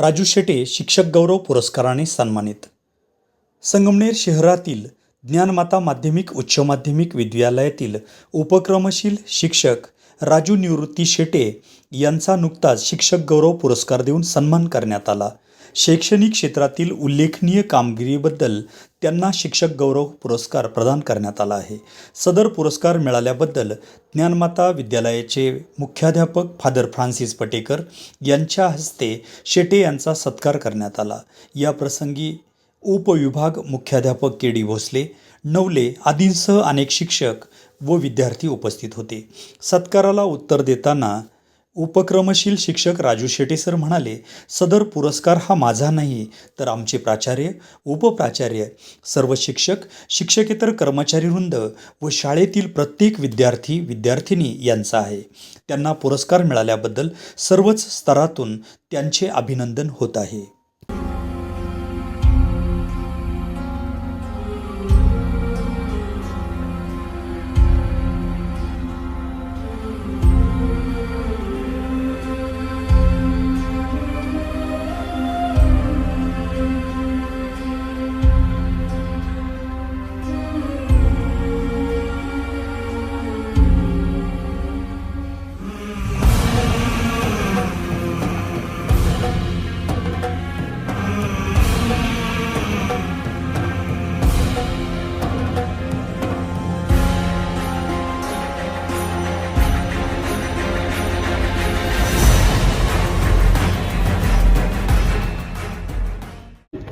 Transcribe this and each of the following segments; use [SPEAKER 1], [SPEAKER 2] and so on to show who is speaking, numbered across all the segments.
[SPEAKER 1] राजू शेटे शिक्षक गौरव पुरस्काराने सन्मानित. संगमनेर शहरातील ज्ञानमाता माध्यमिक उच्च माध्यमिक विद्यालयातील उपक्रमशील शिक्षक राजू निवृत्ती शेटे यांचा नुकताच शिक्षक गौरव पुरस्कार देऊन सन्मान करण्यात आला. शैक्षणिक क्षेत्रातील उल्लेखनीय कामगिरीबद्दल त्यांना शिक्षक गौरव पुरस्कार प्रदान करण्यात आला आहे. सदर पुरस्कार मिळाल्याबद्दल ज्ञानमाता विद्यालयाचे मुख्याध्यापक फादर फ्रान्सिस पटेकर यांच्या हस्ते शेटे यांचा सत्कार करण्यात आला. या प्रसंगी उपविभाग मुख्याध्यापक के डी भोसले नवले आदींसह अनेक शिक्षक व विद्यार्थी उपस्थित होते. सत्काराला उत्तर देताना उपक्रमशील शिक्षक राजू शेटे सर म्हणाले सदर पुरस्कार हा माझा नाही तर आमचे प्राचार्य उपप्राचार्य सर्व शिक्षक शिक्षकेतर कर्मचारी वृंद व शाळेतील प्रत्येक विद्यार्थी विद्यार्थिनी यांचा आहे. त्यांना पुरस्कार मिळाल्याबद्दल सर्वच स्तरातून त्यांचे अभिनंदन होत आहे.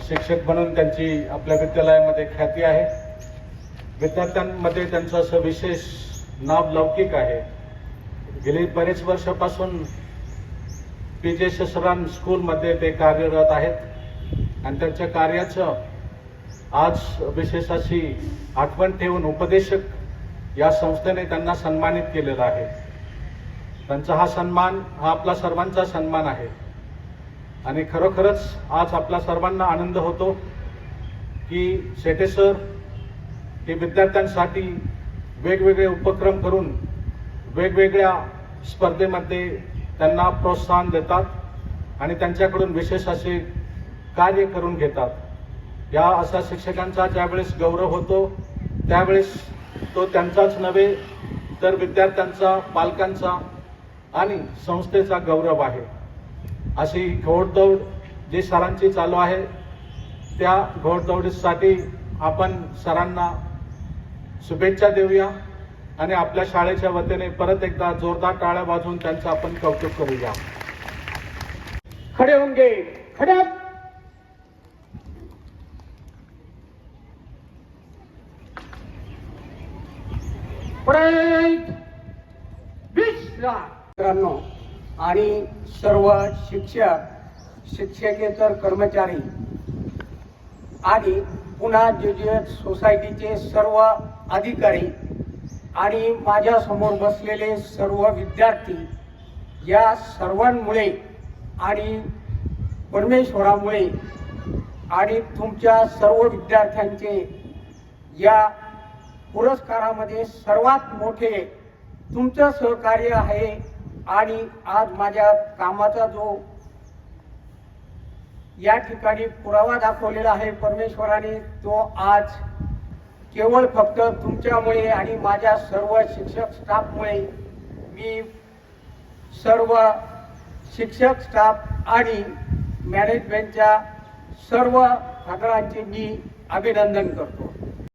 [SPEAKER 2] शिक्षक म्हणून त्यांची आपल्या विद्यालयामध्ये ख्याती आहे. विद्यार्थ्यांमध्ये त्यांचं असं विशेष नाव लौकिक आहे. गेली बरेच वर्षापासून पी जे शसराम स्कूलमध्ये ते कार्यरत आहेत. आणि त्यांच्या कार्याचं आज विशेष अशी आठवण ठेवून उपदेशक या संस्थेने त्यांना सन्मानित केलेला आहे. त्यांचा हा सन्मान हा आपला सर्वांचा सन्मान आहे. आणि खरोखरच आज आपला सर्वांना आनंद होतो की शेटे सर हे विद्यार्थ्यांसाठी वेगवेगळे उपक्रम करून वेगवेगळ्या स्पर्धेमध्ये त्यांना प्रोत्साहन देतात आणि त्यांच्याकडून विशेष असे कार्य करून घेतात. या अशा शिक्षकांचा ज्यावेळेस गौरव होतो त्यावेळेस तो त्यांचाच नव्हे तर विद्यार्थ्यांचा पालकांचा आणि संस्थेचा गौरव आहे. अशी घोडदौड जी सरांची चालू आहे त्या घोडदौडीसाठी आपण सरांना शुभेच्छा देऊया आणि आपल्या शाळेच्या वतीने परत एकदा जोरदार टाळ्या वाजवून त्यांचं आपण कौतुक करूया
[SPEAKER 3] खड़े होंगे खड़े up. मित्रांनो आणि सर्व शिक्षक शिक्षकेतर कर्मचारी. आणि पुन्हा जे सोसायटीचे सर्व अधिकारी आणि माझ्यासमोर बसलेले सर्व विद्यार्थी या सर्वांमुळे आणि परमेश्वरामुळे आणि तुमच्या सर्व विद्यार्थ्यांचे या पुरस्कारामध्ये सर्वात मोठे तुमचं सहकार्य आहे आणि आज माझ्या कामाचा जो या ठिकाणी पुरावा दाखवलेला आहे परमेश्वराने तो आज केवळ फक्त तुमच्यामुळे आणि माझ्या सर्व शिक्षक स्टाफमुळे मी सर्व शिक्षक स्टाफ आणि मॅनेजमेंटच्या सर्व फादरांचे मी अभिनंदन करतो.